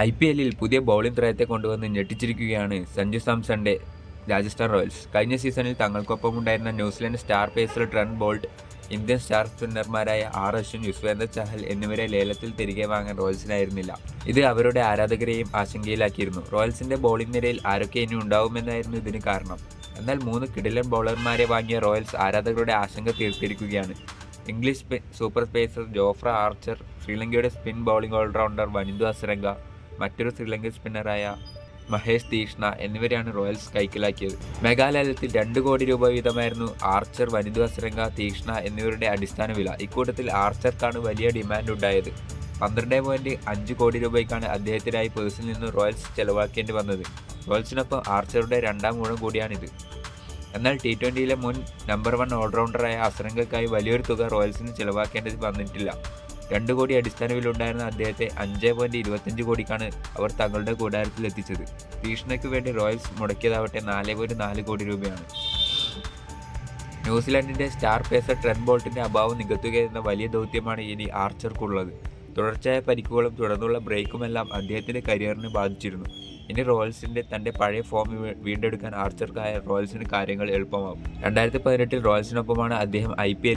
I P എല്ലിൽ പുതിയ bowling ത്രയത്തെ കൊണ്ടുവന്ന് ഞെട്ടിച്ചിരിക്കുകയാണ് സഞ്ജു സാംസന്റെ രാജസ്ഥാൻ റോയൽസ്. കഴിഞ്ഞ സീസണിൽ തങ്ങൾക്കൊപ്പം ഉണ്ടായിരുന്ന New Zealand star pacer Trent Boult Indian star സ്പിന്നർമാരായ R Ashwin Yuzvendra Chahal എന്നിവരെ ലേലത്തിൽ തിരികെ വാങ്ങാൻ റോയൽസിനായിരുന്നില്ല. ഇത് അവരുടെ ആരാധകരെയും ആശങ്കയിലാക്കിയിരുന്നു. റോയൽസിന്റെ ബൗളിംഗ് നിരയിൽ ആരൊക്കെ ഇനി ഉണ്ടാവുമെന്നായിരുന്നു ഇതിന് കാരണം. എന്നാൽ മൂന്ന് കിടിലൻ ബൗളർമാരെ വാങ്ങിയ റോയൽസ് ആരാധകരുടെ ആശങ്ക തീർത്തിരിക്കുകയാണ്. English super pacer Jofra Archer ശ്രീലങ്കയുടെ spin bowling all rounder Wanindu Hasaranga മറ്റൊരു ശ്രീലങ്കൻ സ്പിന്നറായ മഹേഷ് തീഷ്ണ എന്നിവരെയാണ് റോയൽസ് കൈക്കലാക്കിയത് മേഘാലയത്തിൽ രണ്ട് കോടി രൂപ വീതമായിരുന്നു ആർച്ചർ വനിത അസരംഗ തീഷ്ണ എന്നിവരുടെ അടിസ്ഥാന വില. ഇക്കൂട്ടത്തിൽ ആർച്ചർക്കാണ് വലിയ ഡിമാൻഡ് ഉണ്ടായത്. പന്ത്രണ്ട് പോയിന്റ് അഞ്ച് കോടി രൂപയ്ക്കാണ് അദ്ദേഹത്തിനായി പേഴ്സിൽ നിന്ന് റോയൽസ് ചെലവാക്കേണ്ടി വന്നത്. റോയൽസിനൊപ്പം ആർച്ചറുടെ രണ്ടാം ഊഴം കൂടിയാണിത്. എന്നാൽ ടി ട്വന്റിയിലെ മുൻ നമ്പർ വൺ ഓൾറൗണ്ടറായ അസരംഗക്കായി വലിയൊരു തുക റോയൽസിന് ചിലവാക്കേണ്ടത് വന്നിട്ടില്ല. രണ്ട് കോടി അടിസ്ഥാന വില ഉണ്ടായിരുന്ന അദ്ദേഹത്തെ അഞ്ച് പോയിന്റ് ഇരുപത്തഞ്ച് കോടിക്കാണ് അവർ തങ്ങളുടെ കൂടാരത്തിൽ എത്തിച്ചത് തീഷ്ണയ്ക്ക് വേണ്ടി റോയൽസ് മുടക്കിയതാവട്ടെ നാല് പോയിന്റ് നാല് കോടി രൂപയാണ്. ന്യൂസിലാൻഡിന്റെ സ്റ്റാർ പേസർ ട്രെൻ ബോൾട്ടിന്റെ അഭാവം നികത്തുകയെന്ന വലിയ ദൗത്യമാണ് ഇനി ആർച്ചർക്കുള്ളത്. തുടർച്ചയായ പരിക്കുകളും തുടർന്നുള്ള ബ്രേക്കുമെല്ലാം അദ്ദേഹത്തിന്റെ കരിയറിനെ ബാധിച്ചിരുന്നു. ഇനി റോയൽസിന്റെ തന്റെ പഴയ ഫോം വീണ്ടെടുക്കാൻ ആർച്ചർക്കായ റോയൽസിന് കാര്യങ്ങൾ എളുപ്പമാകും രണ്ടായിരത്തി പതിനെട്ടിൽ റോയൽസിനൊപ്പമാണ് അദ്ദേഹം ഐ പി